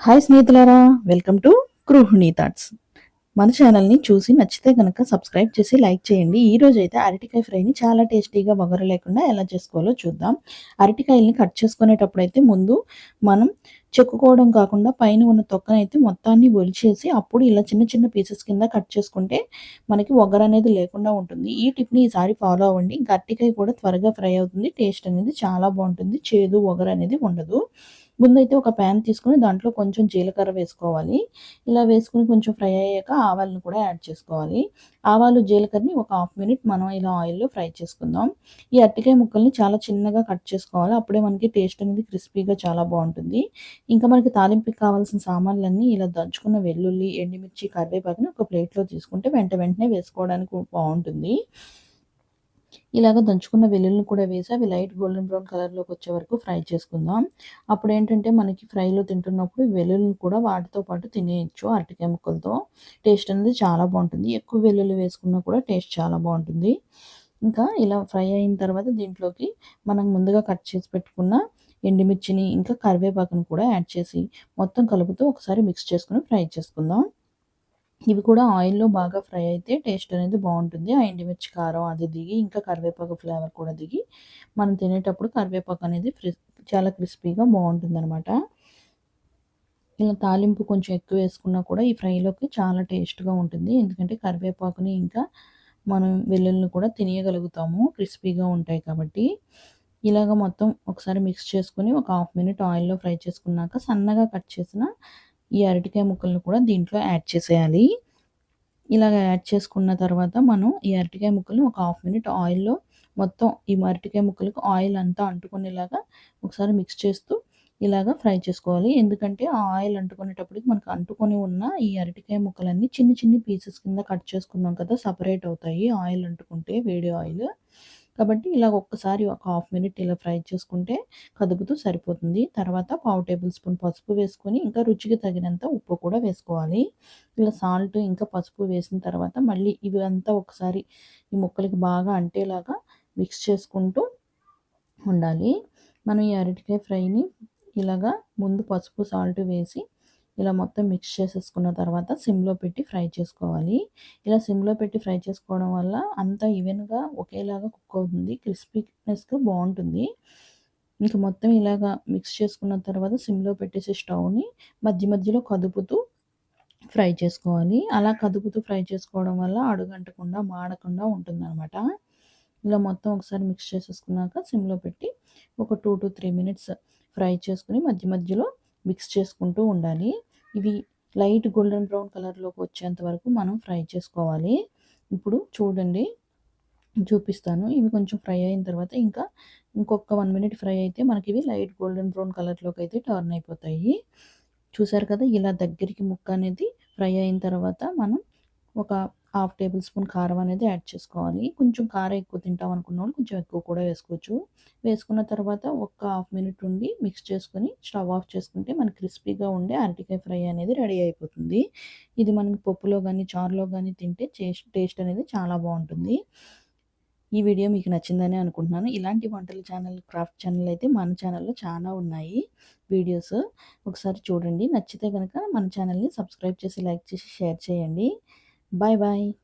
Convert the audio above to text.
Hi స్నేహితులారా welcome to గృహిణి thoughts. మన ఛానల్ని చూసి నచ్చితే కనుక సబ్స్క్రైబ్ చేసి లైక్ చేయండి. ఈ రోజు అయితే అరటికాయ ఫ్రైని చాలా టేస్టీగా వగరు లేకుండా ఎలా చేసుకోవాలో చూద్దాం. అరటికాయల్ని కట్ చేసుకునేటప్పుడు అయితే ముందు మనం చెక్కుకోవడం కాకుండా పైన ఉన్న తొక్కనైతే మొత్తాన్ని ఒలిచేసి అప్పుడు ఇలా చిన్న చిన్న పీసెస్ కింద కట్ చేసుకుంటే మనకి వగరు అనేది లేకుండా ఉంటుంది. ఈ టిప్ని ఈసారి ఫాలో అవ్వండి. గట్టికాయ కూడా త్వరగా ఫ్రై అవుతుంది. టేస్ట్ అనేది చాలా బాగుంటుంది. చేదు వగరు అనేది ఉండదు. ముందైతే ఒక ప్యాన్ తీసుకొని దాంట్లో కొంచెం జీలకర్ర వేసుకోవాలి. ఇలా వేసుకుని కొంచెం ఫ్రై అయ్యాక ఆవాలను కూడా యాడ్ చేసుకోవాలి. ఆవాలు జీలకర్రని ఒక హాఫ్ మినిట్ మనం ఇలా ఆయిల్లో ఫ్రై చేసుకుందాం. ఈ అరటికాయ ముక్కల్ని చాలా చిన్నగా కట్ చేసుకోవాలి. అప్పుడే మనకి టేస్ట్ అనేది క్రిస్పీగా చాలా బాగుంటుంది. ఇంకా మనకి తాలింపుకి కావాల్సిన సామాన్లన్నీ ఇలా దంచుకున్న వెల్లుల్లి ఎండుమిర్చి కరివేపాకుని ఒక ప్లేట్లో తీసుకుంటే వెంట వెంటనే వేసుకోవడానికి బాగుంటుంది. ఇలాగ దంచుకున్న వెల్లుల్ని కూడా వేసి అవి లైట్ గోల్డెన్ బ్రౌన్ కలర్లోకి వచ్చే వరకు ఫ్రై చేసుకుందాం. అప్పుడు ఏంటంటే మనకి ఫ్రైలో తింటున్నప్పుడు వెల్లుల్ని కూడా వాటితో పాటు తినేయచ్చు అరటికాయ ముక్కలతో టేస్ట్ అనేది చాలా బాగుంటుంది. ఎక్కువ వెల్లుల్లి వేసుకున్నా కూడా టేస్ట్ చాలా బాగుంటుంది. ఇంకా ఇలా ఫ్రై అయిన తర్వాత దీంట్లోకి మనం ముందుగా కట్ చేసి పెట్టుకున్న ఎండుమిర్చిని ఇంకా కరివేపాకును కూడా యాడ్ చేసి మొత్తం కలుపుతూ ఒకసారి మిక్స్ చేసుకుని ఫ్రై చేసుకుందాం. ఇవి కూడా ఆయిల్లో బాగా ఫ్రై అయితే టేస్ట్ అనేది బాగుంటుంది. ఆ ఎండుమిర్చి కారం అది దిగి ఇంకా కరివేపాకు ఫ్లేవర్ కూడా దిగి మనం తినేటప్పుడు కరివేపాకు అనేది చాలా క్రిస్పీగా బాగుంటుంది అనమాట ఇలా తాలింపు కొంచెం ఎక్కువ వేసుకున్నా కూడా ఈ ఫ్రైలోకి చాలా టేస్ట్గా ఉంటుంది. ఎందుకంటే కరివేపాకుని ఇంకా మనం వెల్లుల్ని కూడా తినేయగలుగుతాము. క్రిస్పీగా ఉంటాయి కాబట్టి. ఇలాగ మొత్తం ఒకసారి మిక్స్ చేసుకుని ఒక హాఫ్ మినిట్ ఆయిల్లో ఫ్రై చేసుకున్నాక సన్నగా కట్ చేసిన ఈ అరటికాయ ముక్కలను కూడా దీంట్లో యాడ్ చేసేయాలి. ఇలాగ యాడ్ చేసుకున్న తర్వాత మనం ఈ అరటికాయ ముక్కలు ఒక హాఫ్ మినిట్ ఆయిల్లో మొత్తం ఈ అరటికాయ ముక్కలకు ఆయిల్ అంతా అంటుకునేలాగా ఒకసారి మిక్స్ చేస్తూ ఇలాగా ఫ్రై చేసుకోవాలి. ఎందుకంటే ఆ ఆయిల్ అంటుకునేటప్పటికి మనకు అంటుకొని ఉన్న ఈ అరటికాయ ముక్కలన్నీ చిన్ని చిన్ని పీసెస్ కింద కట్ చేసుకున్నాం కదా సపరేట్ అవుతాయి. ఆయిల్ అంటుకుంటే వేడి ఆయిల్. కాబట్టి ఇలా ఒక్కసారి ఒక హాఫ్ మినిట్ ఇలా ఫ్రై చేసుకుంటే కదుపుతూ సరిపోతుంది. తర్వాత పావు టేబుల్ స్పూన్ పసుపు వేసుకొని ఇంకా రుచికి తగినంత ఉప్పు కూడా వేసుకోవాలి. ఇలా సాల్ట్ ఇంకా పసుపు వేసిన తర్వాత మళ్ళీ ఇవి అంతా ఒకసారి ఈ ముక్కలకి బాగా అంటేలాగా మిక్స్ చేసుకుంటూ ఉండాలి. మనం ఈ అరటికాయ ఫ్రైని ఇలాగా ముందు పసుపు సాల్ట్ వేసి ఇలా మొత్తం మిక్స్ చేసేసుకున్న తర్వాత సిమ్లో పెట్టి ఫ్రై చేసుకోవాలి. ఇలా సిమ్లో పెట్టి ఫ్రై చేసుకోవడం వల్ల అంతా ఈవెన్గా ఒకేలాగా కుక్ అవుతుంది క్రిస్పీనెస్గా బాగుంటుంది. ఇంకా మొత్తం ఇలాగా మిక్స్ చేసుకున్న తర్వాత సిమ్లో పెట్టేసి స్టవ్ని మధ్య మధ్యలో కదుపుతూ ఫ్రై చేసుకోవాలి. అలా కదుపుతూ ఫ్రై చేసుకోవడం వల్ల అడుగంటకుండా మాడకుండా ఉంటుందన్నమాట. ఇలా మొత్తం ఒకసారి మిక్స్ చేసేసుకున్నాక సిమ్లో పెట్టి ఒక two to three minutes fry చేసుకుని మధ్య మధ్యలో మిక్స్ చేసుకుంటూ ఉండాలి. ఇవి లైట్ గోల్డెన్ బ్రౌన్ కలర్లోకి వచ్చేంత వరకు మనం ఫ్రై చేసుకోవాలి. ఇప్పుడు చూడండి చూపిస్తాను. ఇవి కొంచెం ఫ్రై అయిన తర్వాత ఇంకా ఇంకొక వన్ మినిట్ ఫ్రై అయితే మనకి ఇవి లైట్ గోల్డెన్ బ్రౌన్ కలర్లోకి అయితే టర్న్ అయిపోతాయి. చూసారు కదా ఇలా దగ్గరికి ముక్క అనేది ఫ్రై అయిన తర్వాత మనం ఒక హాఫ్ టేబుల్ స్పూన్ కారం అనేది యాడ్ చేసుకోవాలి. కొంచెం కారం ఎక్కువ తింటాం అనుకున్న వాళ్ళు కొంచెం ఎక్కువ కూడా వేసుకోవచ్చు. వేసుకున్న తర్వాత ఒక హాఫ్ మినిట్ ఉండి మిక్స్ చేసుకొని స్టవ్ ఆఫ్ చేసుకుంటే మనకి క్రిస్పీగా ఉండే అరటికాయ ఫ్రై అనేది రెడీ అయిపోతుంది. ఇది మనం పప్పులో కానీ చారులో కానీ తింటే టేస్ట్ అనేది చాలా బాగుంటుంది. ఈ వీడియో మీకు నచ్చిందని అనుకుంటున్నాను. ఇలాంటి వంటల ఛానల్ క్రాఫ్ట్ ఛానల్ అయితే మన ఛానల్లో చాలా ఉన్నాయి వీడియోస్. ఒకసారి చూడండి. నచ్చితే కనుక మన ఛానల్ని సబ్స్క్రైబ్ చేసి లైక్ చేసి షేర్ చేయండి. Bye bye.